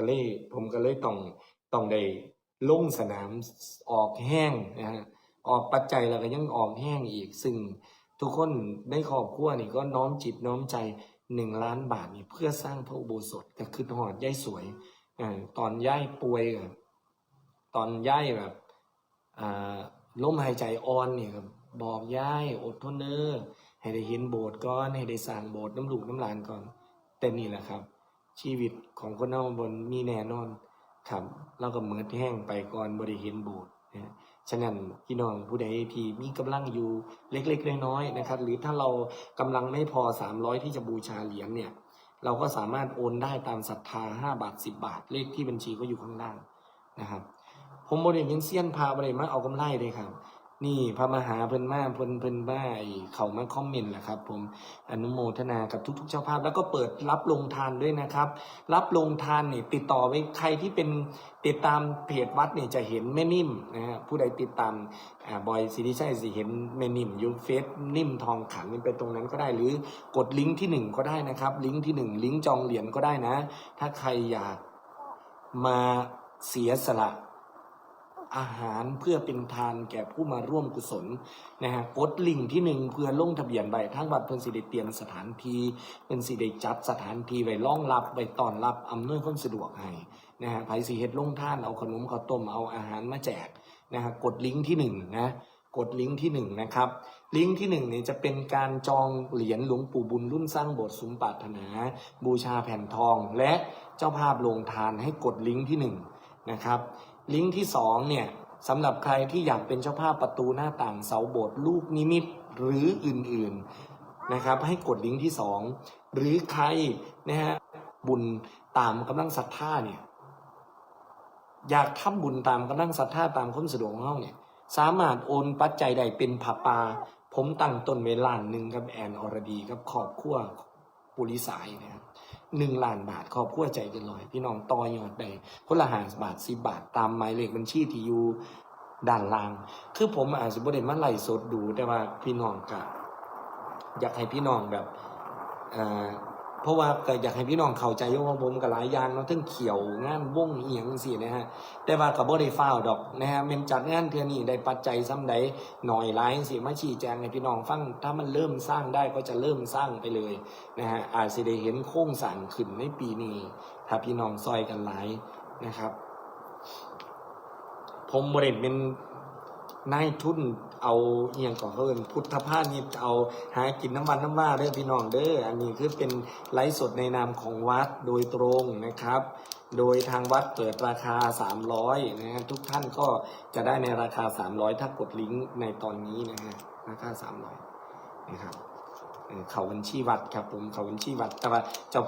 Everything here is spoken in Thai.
ก็เลยผมก็เลยต้องต้องได้ลงสนามออกแห้งนะฮะออกปัจจัยแล้วก็ยังออกแห้งอีก ซึ่งทุกคนในครอบครัวนี่ก็น้อมจิตน้อมใจหนึ่งล้านบาทนี่เพื่อสร้างพระอุโบสถก็คือหอดย่ายสวยอตอนย่ายป่วยอะตอนย่ายแบบอ่าลมหายใจอ่อนเนี่ยครับบอกย่ายอดทนเนอให้ได้เห็นโบสถ์ก่อนให้ได้สร้างโบสถ์น้ำลูกน้ำหลานก่อนแต่นี่แหละครับ ชีวิตของคนเฮาบนมีแน่นอนครับเราก็เหมือดแห้งไปก่อนบริเห็นโบสถ์นะฉะนั้นพี่น้องผู้ใดที่มีกำลังอยู่เล็กๆน้อยๆนะครับ หรือถ้าเรากำลังไม่พอ 300 ที่จะบูชาเหรียญเนี่ย เราก็สามารถโอนได้ตามศรัทธา 5 บาท 10 บาท เลขที่บัญชีก็อยู่ข้างล่างนะครับ ผมบริเวณเซียนพาบริเวณมาเอากำไรเลยครับ นี่พระมหาเพิ่นมาเพิ่นเพิ่นบ้าไอเขามาคอมเมนต์แหละครับ ผมอนุโมทนากับทุกๆเจ้าภาพ แล้วก็เปิดรับลงทานด้วยนะครับ รับลงทานนี่ติดต่อไว้ใครที่เป็นติดตามเพจวัดเนี่ยจะเห็นแม่นิ่มนะฮะผู้ใดติดตามอ่าบอยสิริชัยสิเห็นแม่นิ่มยูเฟซนิ่มทองขันนี่ไปตรงนั้นก็ได้หรือกดลิงก์ที่หนึ่งก็ได้นะครับ ลิงก์ที่หนึ่งลิงก์จองเหรียญก็ได้นะ ถ้าใครอยากมาเสียสละ อาหารเพื่อเป็นทานแก่ผู้มาร่วมกุศลนะฮะกดลิงก์ที่หนึ่งเพื่อลงทะเบียนใบทั้งวัดเพิ่นสิได้เตรียมสถานที่เพิ่นสิได้จัดสถานที่ไว้รองรับไว้ต้อนรับอำนวยความสะดวกให้นะฮะไผสิเฮ็ดลงท่านเอาขนมข้าวต้มเอาอาหารมาแจกนะฮะกดลิงก์ที่หนึ่งนะกดลิงก์ที่หนึ่งนะครับลิงก์ที่หนึ่งเนี่ยจะเป็นการจองเหรียญหลวงปู่บุญรุ่นสร้างโบสถ์สุมปรารถนา บูชาแผ่นทองและเจ้าภาพลงทานให้กดลิงก์ที่หนึ่งนะครับ ลิงก์ที่สองเนี่ยสำหรับใครที่อยากเป็นเจ้าภาพประตูหน้าต่างเสาโบสถ์ลูกนิมิตหรืออื่นๆนะครับ ให้กดลิงก์ที่สองหรือใครนะฮะบุญตามกำลังศรัทธาเนี่ยอยากทำบุญตามกำลังศรัทธาตามความสะดวกของเราเนี่ยสามารถโอนปัจจัยใดเป็นผับปา ผมตั้งต้นไว้ล้านหนึ่งกับแอนอรดีกับขอบขั้ว ปุริสายนะครับหนึ่งล้านบาทขอบขั้วใจเกันลอย พี่น้องต่อยอดได้คนละหาบาทสิบาท ตามหมายเลขบัญชีที่อยู่ด้านล่าง คือผมอาจจะบ่ได้มาไล่สดดูแต่ว่าพี่น้องกะอยากให้พี่น้องแบบอ่า เพราะว่าก็อยากให้พี่น้องเข้าใจว่าผมกับหลายอย่างเนาะทั้งเขียวงานวงเอียงสินะฮะแต่ว่ากับบ่ได้ฟ้าวดอกนะฮะมันจัดงานเทื่อนี้ได้ปัจจัยซ้ำใดหน่อยหลายสิมาชี้แจงให้พี่น้องฟังถ้ามันเริ่มสร้างได้ก็จะเริ่มสร้างไปเลยนะฮะอาจสิได้เห็นโครงสร้างขึ้นในปีนี้ ถ้าพี่น้องซอยกันหลายนะครับ ผมบริเวเป็น นายทุนเอาเอียงก่อนเขาเอินพุทธภาพนิชย์เอาหากินน้ำวันน้ำว่าเด้อพี่น้องเด้ออันนี้คือเป็นไลฟ์สดในนามของวัดโดยตรงนะครับ โดยทางวัดเปิดราคา 300นะฮะทุกท่านก็จะได้ในราคา 300 ถ้ากดลิงก์ในตอนนี้นะฮะราคา 300นะครับเออเขาบัญชีวัดครับผมเขาบัญชีวัดแต่ว่าเจ้า